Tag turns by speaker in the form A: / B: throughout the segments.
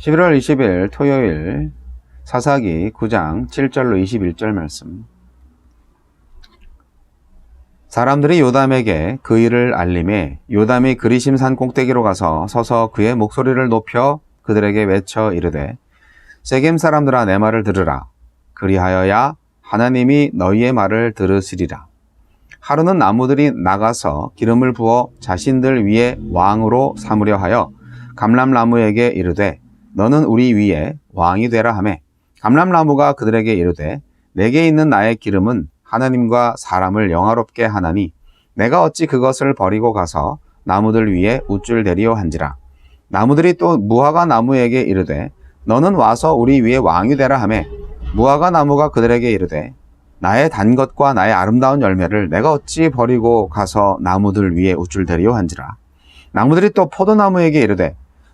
A: 11월 20일 토요일 사사기 9장 7절로 21절 말씀. 사람들이 요담에게 그 일을 알림해 요담이 그리심 산 꼭대기로 가서 서서 그의 목소리를 높여 그들에게 외쳐 이르되 세겜 사람들아 내 말을 들으라 그리하여야 하나님이 너희의 말을 들으시리라 하루는 나무들이 나가서 기름을 부어 자신들 위에 왕으로 삼으려 하여 감람나무에게 이르되 너는 우리 위에 왕이 되라 하매 감람나무가 그들에게 이르되 내게 있는 나의 기름은 하나님과 사람을 영화롭게 하나니 내가 어찌 그것을 버리고 가서 나무들 위에 우쭐대리오 한지라? 나무들이 또 무화과 나무에게 이르되 너는 와서 우리 위에 왕이 되라 하매 무화과 나무가 그들에게 이르되 나의 단 것과 나의 아름다운 열매를 내가 어찌 버리고 가서 나무들 위에 우쭐대리오 한지라? 나무들이 또 포도나무에게 이르되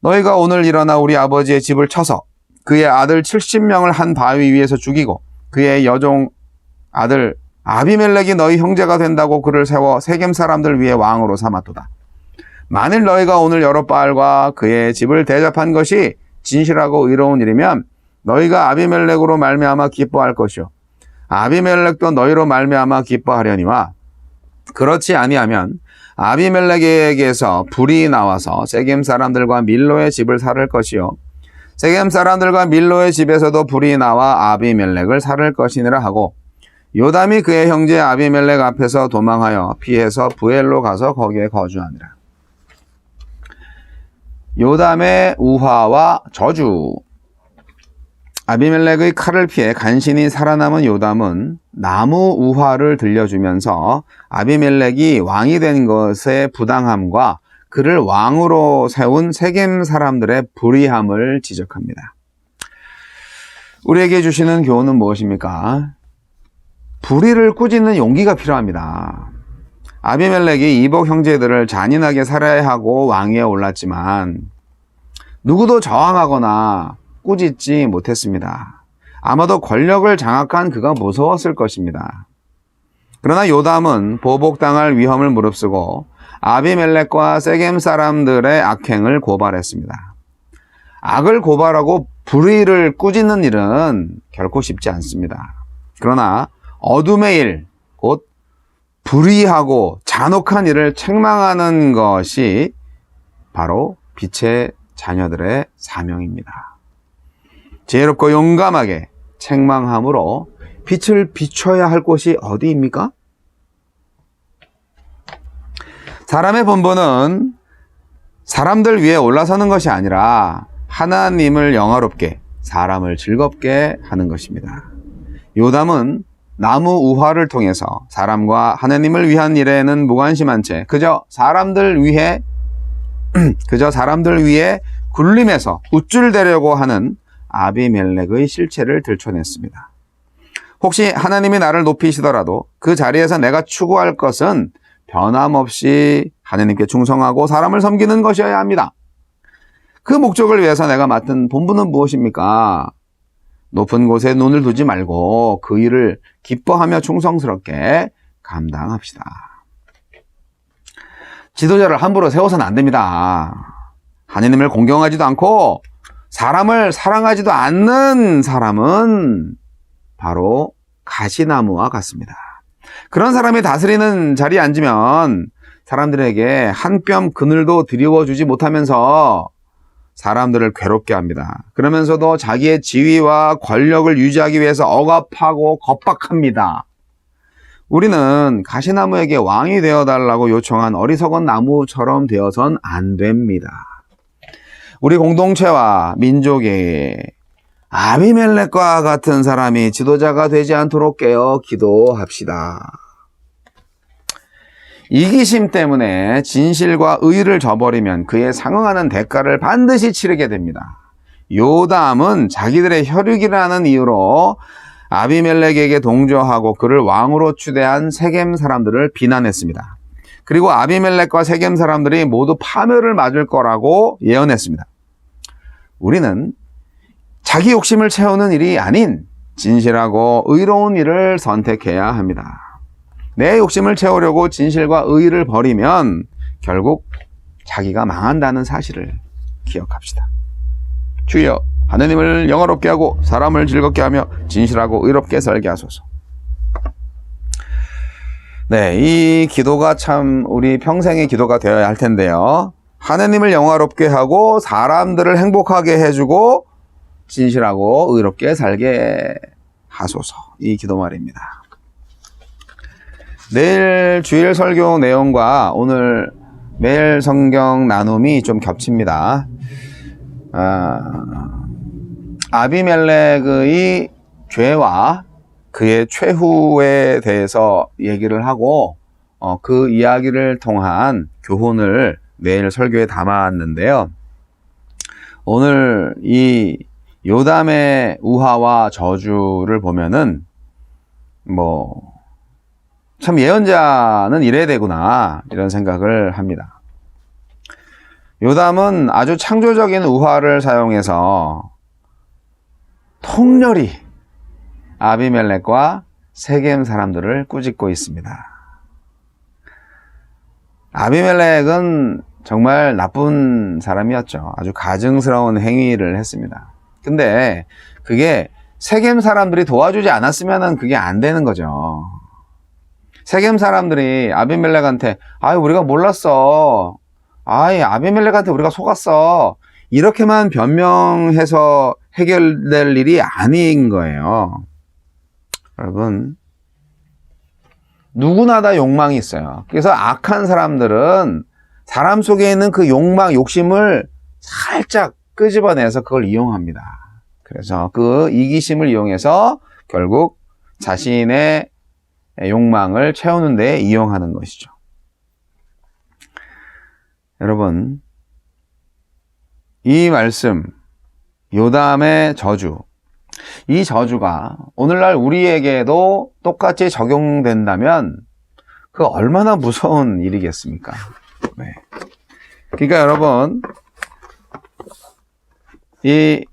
A: 너희가 오늘 일어나 우리 아버지의 집을 쳐서 그의 아들 70명을 한 바위 위에서 죽이고 그의 여종 아들 아비멜렉이 너희 형제가 된다고 그를 세워 세겜 사람들 위에 왕으로 삼았도다. 만일 너희가 오늘 여럿바알과 그의 집을 대접한 것이 진실하고 의로운 일이면 너희가 아비멜렉으로 말미암아 기뻐할 것이요 아비멜렉도 너희로 말미암아 기뻐하려니와 그렇지 아니하면 아비멜렉에게서 불이 나와서 세겜 사람들과 밀로의 집을 살을 것이요 세겜 사람들과 밀로의 집에서도 불이 나와 아비멜렉을 살을 것이니라 하고 요담이 그의 형제 아비멜렉 앞에서 도망하여 피해서 부엘로 가서 거기에 거주하니라. 요담의 우화와 저주 아비멜렉의 칼을 피해 간신히 살아남은 요담은 나무 우화를 들려주면서 아비멜렉이 왕이 된 것의 부당함과 그를 왕으로 세운 세겜 사람들의 불의함을 지적합니다. 우리에게 주시는 교훈은 무엇입니까? 불의를 꾸짖는 용기가 필요합니다. 아비멜렉이 이복 형제들을 잔인하게 살해야 하고 왕위에 올랐지만 누구도 저항하거나 꾸짖지 못했습니다. 아마도 권력을 장악한 그가 무서웠을 것입니다. 그러나 요담은 보복당할 위험을 무릅쓰고 아비멜렉과 세겜 사람들의 악행을 고발했습니다. 악을 고발하고 불의를 꾸짖는 일은 결코 쉽지 않습니다. 그러나 어둠의 일, 곧 불의하고 잔혹한 일을 책망하는 것이 바로 빛의 자녀들의 사명입니다. 지혜롭고 용감하게 책망함으로 빛을 비춰야 할 곳이 어디입니까? 사람의 본분은 사람들 위에 올라서는 것이 아니라 하나님을 영화롭게 사람을 즐겁게 하는 것입니다. 요담은 나무 우화를 통해서 사람과 하나님을 위한 일에는 무관심한 채 그저 사람들 위해 그저 사람들 위해 굴림에서 우쭐대려고 하는 아비멜렉의 실체를 들춰냈습니다. 혹시 하나님이 나를 높이시더라도 그 자리에서 내가 추구할 것은 변함없이 하나님께 충성하고 사람을 섬기는 것이어야 합니다. 그 목적을 위해서 내가 맡은 본분은 무엇입니까? 높은 곳에 눈을 두지 말고 그 일을 기뻐하며 충성스럽게 감당합시다. 지도자를 함부로 세워서는 안 됩니다. 하나님을 공경하지도 않고 사람을 사랑하지도 않는 사람은 바로 가시나무와 같습니다. 그런 사람이 다스리는 자리에 앉으면 사람들에게 한 뼘 그늘도 드리워주지 못하면서 사람들을 괴롭게 합니다. 그러면서도 자기의 지위와 권력을 유지하기 위해서 억압하고 겁박합니다. 우리는 가시나무에게 왕이 되어달라고 요청한 어리석은 나무처럼 되어선 안 됩니다. 우리 공동체와 민족에 아비멜렉과 같은 사람이 지도자가 되지 않도록 깨어 기도합시다. 이기심 때문에 진실과 의를 저버리면 그에 상응하는 대가를 반드시 치르게 됩니다. 요담은 자기들의 혈육이라는 이유로 아비멜렉에게 동조하고 그를 왕으로 추대한 세겜 사람들을 비난했습니다. 그리고 아비멜렉과 세겜 사람들이 모두 파멸을 맞을 거라고 예언했습니다. 우리는 자기 욕심을 채우는 일이 아닌 진실하고 의로운 일을 선택해야 합니다. 내 욕심을 채우려고 진실과 의를 버리면 결국 자기가 망한다는 사실을 기억합시다. 주여, 하느님을 영화롭게 하고 사람을 즐겁게 하며 진실하고 의롭게 살게 하소서. 네, 이 기도가 참 우리 평생의 기도가 되어야 할 텐데요. 하느님을 영화롭게 하고 사람들을 행복하게 해주고 진실하고 의롭게 살게 하소서. 이 기도 말입니다. 내일 주일 설교 내용과 오늘 매일 성경 나눔이 좀 겹칩니다. 아, 아비멜렉의 죄와 그의 최후에 대해서 얘기를 하고 어, 그 이야기를 통한 교훈을 내일 설교에 담았는데요. 오늘 이 요담의 우화와 저주를 보면은 뭐 참 예언자는 이래야 되구나 이런 생각을 합니다. 요담은 아주 창조적인 우화를 사용해서 통렬히 아비멜렉과 세겜 사람들을 꾸짖고 있습니다. 아비멜렉은 정말 나쁜 사람이었죠. 아주 가증스러운 행위를 했습니다. 근데 그게 세겜 사람들이 도와주지 않았으면 그게 안 되는 거죠. 세겜 사람들이 아비멜렉한테 아이 우리가 몰랐어. 아이 아비멜렉한테 우리가 속았어. 이렇게만 변명해서 해결될 일이 아닌 거예요. 여러분 누구나 다 욕망이 있어요. 그래서 악한 사람들은 사람 속에 있는 그 욕망, 욕심을 살짝 끄집어내서 그걸 이용합니다. 그래서 그 이기심을 이용해서 결국 자신의 욕망을 채우는 데 이용하는 것이죠. 여러분, 이 말씀, 요담의 저주, 이 저주가 오늘날 우리에게도 똑같이 적용된다면 그 얼마나 무서운 일이겠습니까? 네. 그러니까 여러분, 이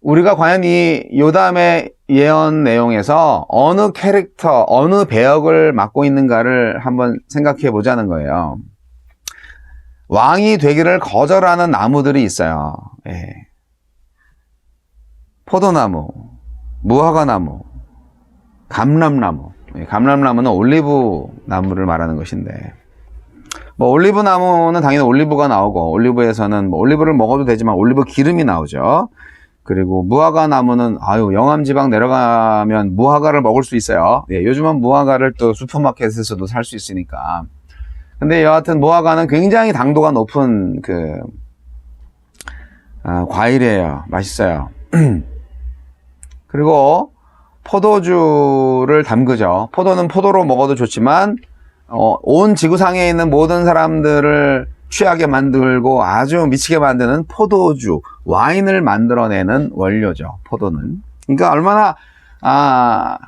A: 우리가 과연 이 요담의 예언 내용에서 어느 캐릭터, 어느 배역을 맡고 있는가를 한번 생각해 보자는 거예요. 왕이 되기를 거절하는 나무들이 있어요. 예. 포도나무, 무화과나무, 감람나무. 예, 감람나무는 올리브 나무를 말하는 것인데, 뭐 올리브 나무는 당연히 올리브가 나오고, 올리브에서는 뭐 올리브를 먹어도 되지만 올리브 기름이 나오죠. 그리고 무화과 나무는 아유 영암 지방 내려가면 무화과를 먹을 수 있어요. 예, 요즘은 무화과를 또 슈퍼마켓에서도 살 수 있으니까. 근데 여하튼 무화과는 굉장히 당도가 높은 그 아, 과일이에요. 맛있어요. 그리고 포도주를 담그죠. 포도는 포도로 먹어도 좋지만 어, 온 지구상에 있는 모든 사람들을 취하게 만들고 아주 미치게 만드는 포도주, 와인을 만들어내는 원료죠. 포도는. 그러니까 얼마나 아,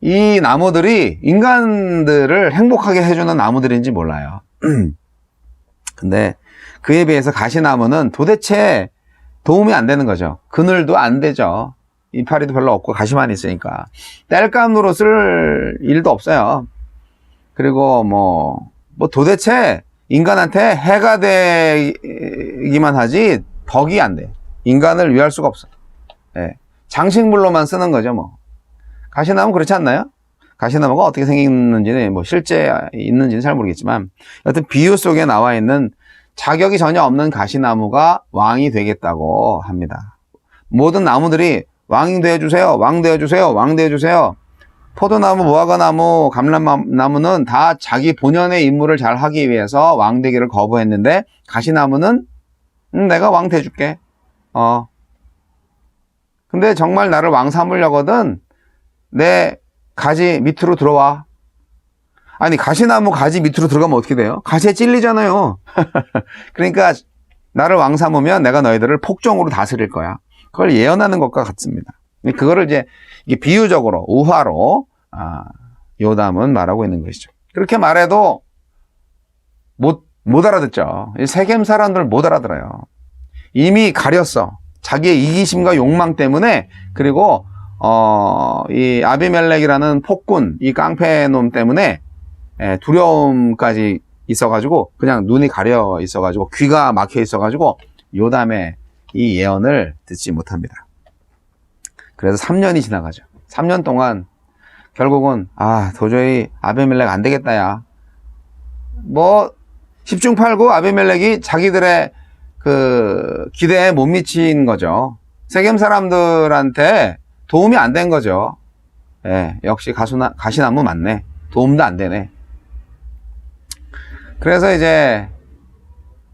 A: 이 나무들이 인간들을 행복하게 해주는 나무들인지 몰라요. 근데 그에 비해서 가시나무는 도대체 도움이 안 되는 거죠. 그늘도 안 되죠. 이파리도 별로 없고 가시만 있으니까. 땔감으로 쓸 일도 없어요. 그리고 뭐, 뭐 도대체 인간한테 해가 되기만 하지 덕이 안 돼. 인간을 위할 수가 없어. 예. 장식물로만 쓰는 거죠, 뭐. 가시나무 그렇지 않나요? 가시나무가 어떻게 생겼는지는 뭐 실제 있는지는 잘 모르겠지만 여튼 비유 속에 나와 있는 자격이 전혀 없는 가시나무가 왕이 되겠다고 합니다. 모든 나무들이 왕이 되어주세요, 왕 되어주세요, 왕 되어주세요. 포도나무, 무화과나무, 감람나무는 다 자기 본연의 임무를 잘 하기 위해서 왕 되기를 거부했는데 가시나무는 음, 내가 왕 돼줄게. 어. 근데 정말 나를 왕 삼으려거든 내 가지 밑으로 들어와. 아니 가시나무 가지 밑으로 들어가면 어떻게 돼요? 가시에 찔리잖아요. 그러니까 나를 왕 삼으면 내가 너희들을 폭정으로 다스릴 거야. 그걸 예언하는 것과 같습니다. 그거를 이제 비유적으로 우화로 아, 요담은 말하고 있는 것이죠. 그렇게 말해도 못, 못 알아듣죠. 이 세겜 사람들 못 알아들어요. 이미 가렸어. 자기의 이기심과 욕망 때문에 그리고 어, 이 아비멜렉이라는 폭군, 이 깡패 놈 때문에 예, 두려움까지 있어가지고 그냥 눈이 가려 있어가지고 귀가 막혀 있어가지고 요담의 이 예언을 듣지 못합니다. 그래서 3년이 지나가죠. 3년 동안 결국은 아 도저히 아비멜렉 안 되겠다 야. 뭐 10중 8구 아비멜렉이 자기들의 그 기대에 못 미친 거죠. 세겜 사람들한테 도움이 안 된 거죠. 예, 역시 가수나, 가시나무 맞네. 도움도 안 되네. 그래서 이제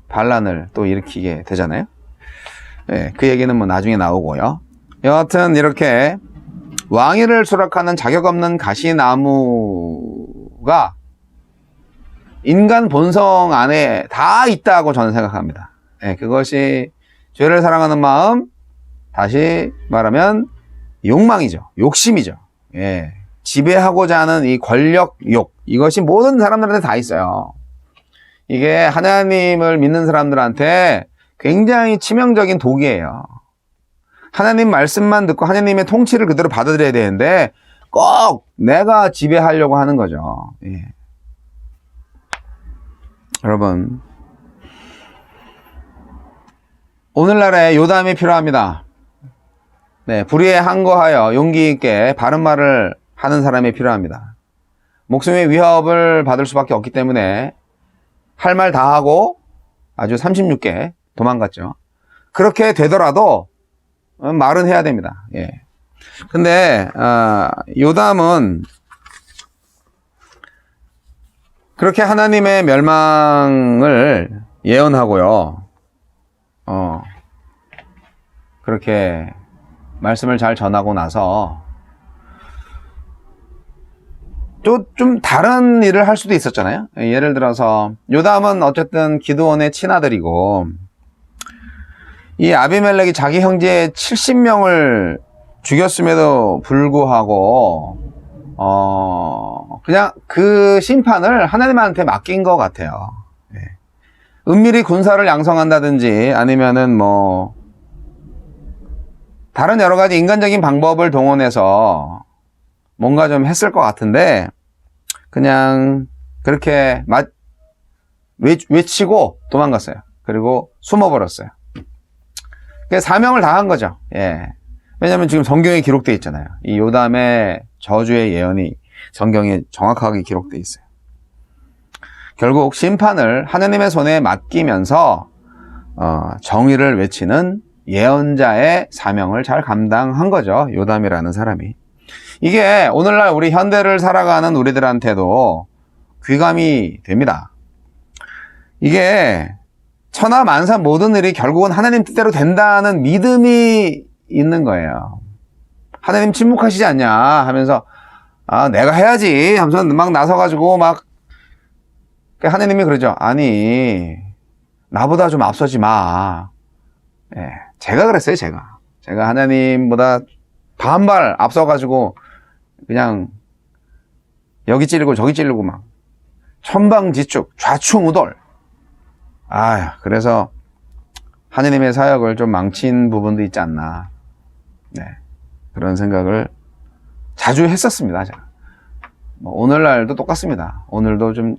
A: 반란을 또 일으키게 되잖아요. 예, 그 얘기는 뭐 나중에 나오고요. 여하튼 이렇게 왕위를 수락하는 자격 없는 가시나무가 인간 본성 안에 다 있다고 저는 생각합니다. 예, 그것이 죄를 사랑하는 마음, 다시 말하면 욕망이죠. 욕심이죠. 예. 지배하고자 하는 이 권력욕, 이것이 모든 사람들한테 다 있어요. 이게 하나님을 믿는 사람들한테 굉장히 치명적인 독이에요. 하나님 말씀만 듣고 하나님의 통치를 그대로 받아들여야 되는데 꼭 내가 지배하려고 하는 거죠. 예. 여러분, 오늘날에 요담이 필요합니다. 네, 불의에 항거하여 용기 있게 바른 말을 하는 사람이 필요합니다. 목숨의 위협을 받을 수밖에 없기 때문에 할 말 다 하고 아주 36개 도망갔죠. 그렇게 되더라도 어, 말은 해야 됩니다. 예. 근데 어, 요담은 그렇게 하나님의 멸망을 예언하고요. 어, 그렇게 말씀을 잘 전하고 나서 또 좀 다른 일을 할 수도 있었잖아요. 예를 들어서 요담은 어쨌든 기드원의 친아들이고 이 아비멜렉이 자기 형제 70명을 죽였음에도 불구하고 어 그냥 그 심판을 하나님한테 맡긴 것 같아요. 예. 은밀히 군사를 양성한다든지 아니면은 뭐 다른 여러 가지 인간적인 방법을 동원해서 뭔가 좀 했을 것 같은데 그냥 그렇게 외치고 도망갔어요. 그리고 숨어버렸어요. 그 사명을 다한 거죠. 예. 왜냐하면 지금 성경에 기록되어 있잖아요. 이 요담의 저주의 예언이 성경에 정확하게 기록되어 있어요. 결국 심판을 하느님의 손에 맡기면서 어, 정의를 외치는 예언자의 사명을 잘 감당한 거죠. 요담이라는 사람이. 이게 오늘날 우리 현대를 살아가는 우리들한테도 귀감이 됩니다. 이게 천하 만사 모든 일이 결국은 하나님 뜻대로 된다는 믿음이 있는 거예요. 하나님 침묵하시지 않냐 하면서 아 내가 해야지 하면서 막 나서가지고 막 하나님이 그러죠. 아니 나보다 좀 앞서지 마. 예, 제가 그랬어요 제가. 제가 하나님보다 반발 앞서가지고 그냥 여기 찌르고 저기 찌르고 막 천방지축 좌충우돌 아, 그래서 하느님의 사역을 좀 망친 부분도 있지 않나. 네. 그런 생각을 자주 했었습니다. 제가. 뭐 오늘날도 똑같습니다. 오늘도 좀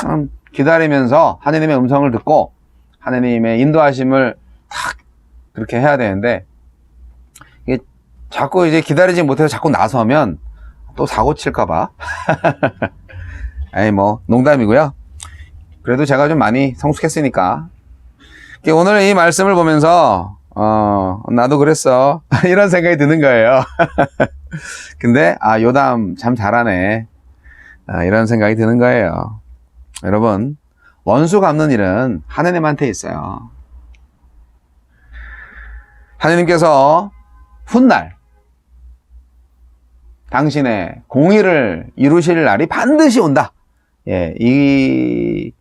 A: 참 기다리면서 하느님의 음성을 듣고 하느님의 인도하심을 딱 그렇게 해야 되는데 이게 자꾸 이제 기다리지 못해서 자꾸 나서면 또 사고 칠까봐. 에이, 뭐, 농담이고요. 그래도 제가 좀 많이 성숙했으니까 오늘 이 말씀을 보면서 어, 나도 그랬어. 이런 생각이 드는 거예요. 근데 아, 요담 참 잘하네. 아, 이런 생각이 드는 거예요. 여러분, 원수 갚는 일은 하느님한테 있어요. 하느님께서 훗날 당신의 공의를 이루실 날이 반드시 온다. 예, 이,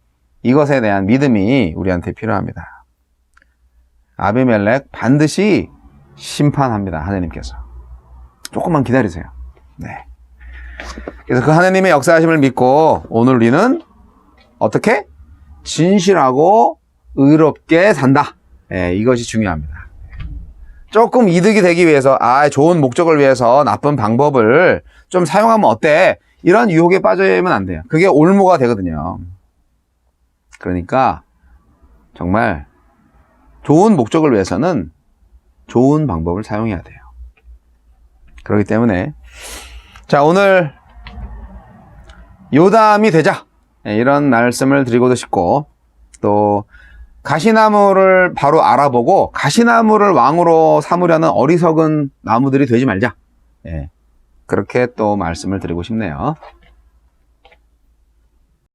A: 이것에 대한 믿음이 우리한테 필요합니다. 아비멜렉 반드시 심판합니다. 하느님께서. 조금만 기다리세요. 네. 그래서 그 하느님의 역사하심을 믿고 오늘 우리는 어떻게? 진실하고 의롭게 산다. 예, 이것이 중요합니다. 조금 이득이 되기 위해서, 아, 좋은 목적을 위해서 나쁜 방법을 좀 사용하면 어때? 이런 유혹에 빠져야만 안 돼요. 그게 올무가 되거든요. 그러니까, 정말, 좋은 목적을 위해서는 좋은 방법을 사용해야 돼요. 그렇기 때문에, 자, 오늘, 요담이 되자. 예, 이런 말씀을 드리고도 싶고, 또, 가시나무를 바로 알아보고 가시나무를 왕으로 삼으려는 어리석은 나무들이 되지 말자. 예. 그렇게 또 말씀을 드리고 싶네요.